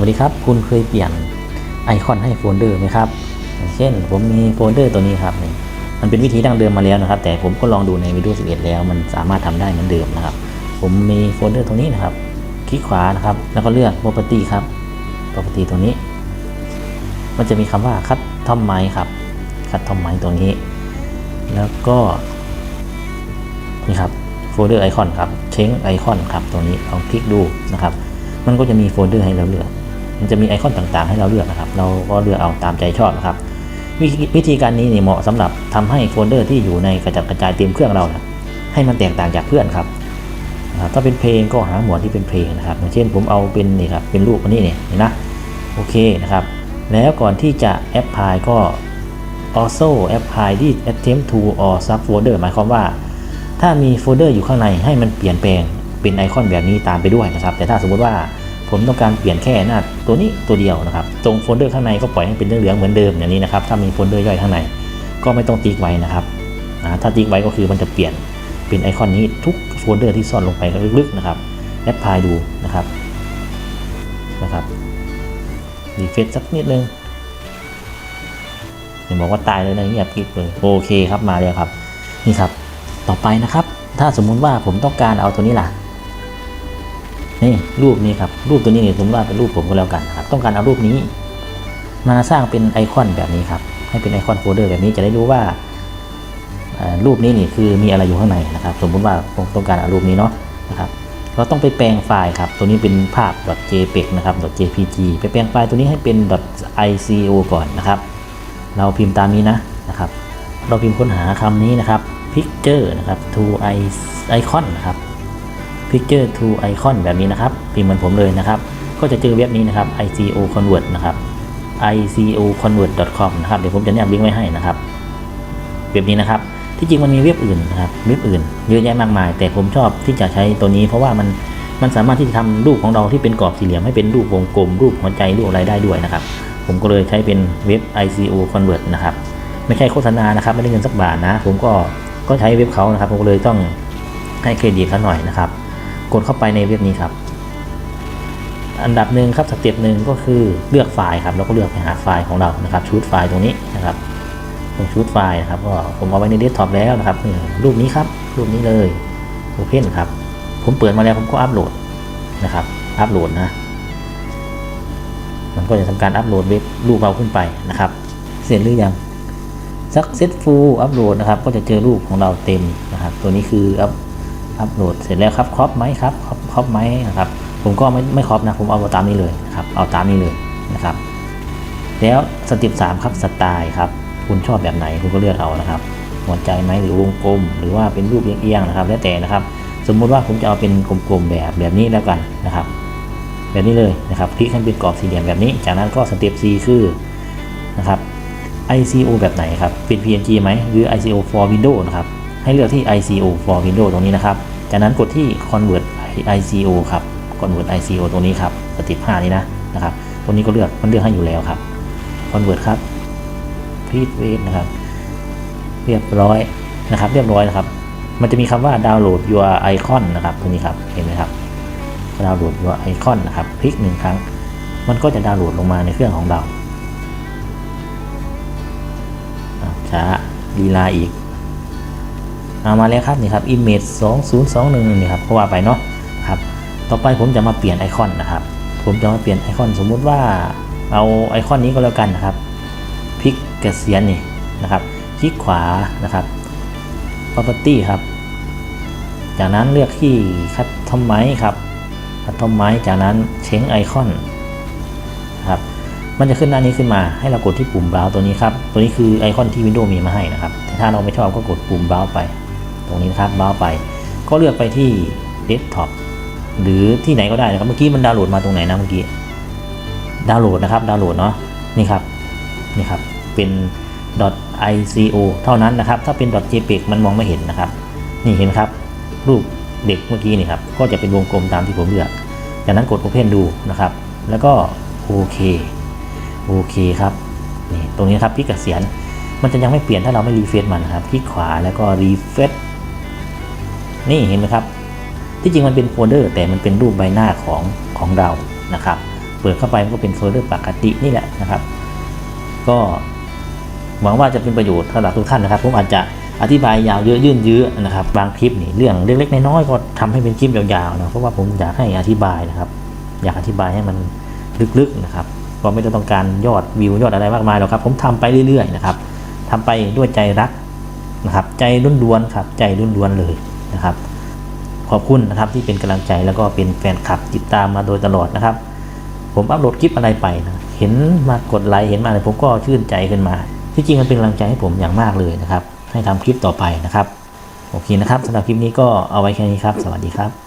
วัสดีครับ คุณเคยเปลี่ยนไอคอนให้โฟลเดอร์ไหมครับเช่นผมมีโฟลเดอร์ตัวนี้ครับนี่มันเป็นวิธีดั้งเดิมมาแล้วนะครับ แต่ผมก็ลองดูใน Windows 11 แล้ว มันสามารถทำได้เหมือนเดิมนะครับ ผมมีโฟลเดอร์ตรงนี้นะครับ คลิกขวานะครับ แล้วก็เลือก property ครับ property ตรงนี้ มันจะมีคำว่า cut tom ไม้ครับ cut tom ไม้ตรงนี้ แล้วก็นี่ครับโฟลเดอร์ไอคอนครับเช้งไอคอนครับตรงนี้ลองคลิกดูนะครับ มันก็จะมีโฟลเดอร์ให้เราเลือก มันจะมีไอคอนต่างๆ ให้เราเลือกนะครับ เราก็เลือกเอาตามใจชอบนะครับ วิธีวิธีการนี้นี่เหมาะสำหรับทำให้โฟลเดอร์ที่อยู่ในกระจัดกระจายเต็มเครื่องเรานะให้มันแตกต่างจากเพื่อนครับนะครับถ้าเป็นเพลงก็หาหมวดที่เป็นเพลงนะครับอย่างเช่นผมเอาเป็นนี่ครับเป็นรูปอันนี้เนี่ยเห็นนะโอเคนะครับ แล้วก่อนที่จะแอปพลายก็ also apply this attempt to or subfolder หมายความว่า ถ้ามีโฟลเดอร์อยู่ข้างในให้มันเปลี่ยนแปลงเป็นไอคอนแบบนี้ตามไปด้วยนะครับ แต่ถ้าสมมติว่า ผมต้องการเปลี่ยนแค่หน้าตัวนี้ตัวเดียวนะครับ ตรงโฟลเดอร์ข้างในก็ปล่อยให้เป็นเหลืองเหมือนเดิมอย่างนี้นะครับ ถ้ามีโฟลเดอร์ย่อยข้างใน ก็ไม่ต้องติ๊กไว้นะครับอ่าถ้าติ๊กไว้ก็คือมันจะเปลี่ยนเป็นไอคอนนี้ทุกโฟลเดอร์ที่ซ่อนลงไปลึกๆนะครับแอปพลายดูนะครับนะครับรีเฟซสักนิดนึงเห็นบอกว่าตายเลยนะเงียบกริบเลยโอเคครับมาแล้วครับ นี่ครับ ต่อไปนะครับ ถ้าสมมุติว่าผมต้องการเอาตัวนี้ล่ะ นี่รูปนี้ครับรูปตัวนี้เนี่ยสมมติว่าเป็นรูปผมก็แล้วกันครับ ต้องการเอารูปนี้มาสร้างเป็นไอคอนแบบนี้ครับ ให้เป็นไอคอนโฟลเดอร์แบบนี้จะได้รู้ว่ารูปนี้นี่คือมีอะไรอยู่ข้างในนะครับ สมมติว่าผมต้องการเอารูปนี้เนาะนะครับเราต้องไปแปลงไฟล์ครับ ตัวนี้เป็นภาพ .jpeg นะครับ .jpg ไปแปลงไฟล์ตัวนี้ให้เป็น .ico ก่อนนะครับ เราพิมพ์ตามนี้นะนะครับ เราพิมพ์ค้นหาคำนี้นะครับ picture นะครับ to icon นะครับ picture to icon แบบนี้นะครับพิมพ์เหมือนผมเลยนะครับ ก็จะเจอเว็บนี้นะครับ ico convert นะครับ ico convert com นะครับเดี๋ยวผมจะแนบลิงก์ไว้ให้นะครับเว็บนี้นะครับ ที่จริงมันมีเว็บอื่นนะครับเว็บอื่นเยอะแยะมากมาย แต่ผมชอบที่จะใช้ตัวนี้ เพราะว่ามันมันสามารถที่จะทำรูปของเราที่เป็นกรอบสี่เหลี่ยมให้เป็นรูปวงกลม รูปหัวใจรูปอะไรได้ด้วยนะครับ ผมก็เลยใช้เป็นเว็บ ico convert นะครับไม่ใช่โฆษณานะครับไม่ได้เงินสักบาทนะ ผมก็ก็ใช้เว็บเขานะครับ ผมก็เลยต้องให้เครดิตเขาหน่อยนะครับ กดเข้าไปในเว็บนี้ครับ อันดับหนึ่งครับสเต็ปหนึ่งก็คือเลือกไฟล์ครับแล้วก็เลือกไปหาไฟล์ของเรานะครับชูดไฟล์ตรงนี้นะครับตรงชูดไฟล์นะครับก็ผมเอาไว้ในเดสก์ท็อปแล้วนะครับรูปนี้ครับรูปนี้เลยโอเพนครับผมเปิดมาแล้วผมก็อัปโหลดนะครับอัปโหลดนะมันก็จะทำการอัปโหลดเว็บรูปเราขึ้นไปนะครับ เสร็จหรือยัง successful อัปโหลดนะครับ ก็จะเจอรูปของเราเต็มนะครับ ตัวนี้คืออั พอัปโหลดเสร็จแล้วครับครอปไหมครับครอปครอปไหมนะครับผมก็ไม่ไม่ครอปนะผมเอาตามนี้เลยนะครับเอาตามนี้เลยนะครับ แล้วสเต็ปสามครับสไตล์ครับคุณชอบแบบไหนคุณก็เลือกเอานะครับหัวใจไหมหรือวงกลม หรือว่าเป็นรูปเอียงๆนะครับ แล้วแต่นะครับ สมมุติว่าผมจะเอาเป็นกลมๆแบบแบบนี้แล้วกันนะครับ แบบนี้เลยนะครับคลิกให้เป็นกรอบสี่เหลี่ยมแบบนี้ จากนั้นก็สเต็ป C คือนะครับ ICO แบบไหนครับ เป็น PNG ไหมหรือ ICO for Windows นะครับ ให้เลือกที่ ICO for Windows ตรงนี้นะครับ จากนั้นกดที่ Convert ICO ครับ Convert ICO ตรงนี้ครับสเต็ป5นี้นะนะครับ ตรงนี้ก็เลือกมันเลือกให้อยู่แล้วครับ Convert ครับ Please wait นะครับ เรียบร้อยนะครับ เรียบร้อยนะครับ มันจะมีคำว่า download your icon นะครับตรงนี้ครับเห็นไหมครับดาวน์โหลด your icon นะครับคลิกหนึ่งครั้ง มันก็จะดาวน์โหลดลงมาในเครื่องของเราช้าลีลาอีกามาแล้วครับนี่ครับ image 2021นี่ครับก็ว่าไปเนาะครับต่อไปผมจะมาเปลี่ยนไอคอนนะครับ ผมจะมาเปลี่ยนไอคอนสมมุติว่าเอาไอคอนนี้ก็แล้วกันนะครับพลิกเกษียณนี่นะครับ คลิกขวานะครับ property ครับ จากนั้นเลือกที่คัดทอมไม้ครับคัดทอมไม้จากนั้นเช้งไอคอนนะครับมันจะขึ้นหน้านี้ขึ้นมาให้เรากดที่ปุ่ม browse ตัวนี้ครับ ตัวนี้คือไอคอนที่ Windows มีมาให้นะครับ ถ้าเราไม่ชอบก็กดปุ่ม browse ไป ตรงนี้นะครับ browse ไป ก็เลือกไปที่ desktop หรือที่ไหนก็ได้นะครับ เมื่อกี้มันดาวน์โหลดมาตรงไหนนะเมื่อกี้ ดาวน์โหลดนะครับ ดาวน์โหลดเนาะ นี่ครับ นี่ครับ เป็น .ico เท่านั้นนะครับ ถ้าเป็น .jpeg มันมองไม่เห็นนะครับ นี่เห็นครับ รูปเด็กเมื่อกี้นี่ครับ ก็จะเป็นวงกลมตามที่ผมเลือก จากนั้นกด Open ดูนะครับ แล้วก็โอเค โอเคครับ นี่ ตรงนี้ครับที่เกษียณมันจะยังไม่เปลี่ยนถ้าเราไม่รีเฟซมันนะครับ คลิกขวาแล้วก็รีเฟซ นี่เห็นไหมครับ ที่จริงมันเป็นโฟลเดอร์ แต่มันเป็นรูปใบหน้าของของเรานะครับโปิดเข้าไปมันก็เป็นโฟลเดอร์ปกตินี่แหละนะครับ ก็หวังว่าจะเป็นประโยชน์สำหรับทุกท่านนะครับ ผมอาจจะอธิบายยาวเยอะยืดเยื้อนะครับ บางคลิปนี่เรื่องเล็กๆน้อยๆก็ทำให้เป็นคลิปยาวๆนะเพราะว่าผมอยากให้อธิบายนะครับ อยากอธิบายให้มันลึกๆนะครับก็ไม่ได้ต้องการยอดวิวยอดอะไรมากมายหรอกครับ ผมทำไปเรื่อยๆนะครับทำไปด้วยใจรักนะครับ ใจล้วนๆครับ ใจล้วนๆเลย นะครับ ขอบคุณนะครับที่เป็นกำลังใจแล้วก็เป็นแฟนคลับติดตามมาโดยตลอดนะครับ ผมอัปโหลดคลิปอะไรไปนะเห็นมากดไลค์เห็นมาอะไรผมก็ชื่นใจขึ้นมา ที่จริงมันเป็นกำลังใจให้ผมอย่างมากเลยนะครับ ให้ทำคลิปต่อไปนะครับ โอเคนะครับสำหรับคลิปนี้ก็เอาไว้แค่นี้ครับ สวัสดีครับ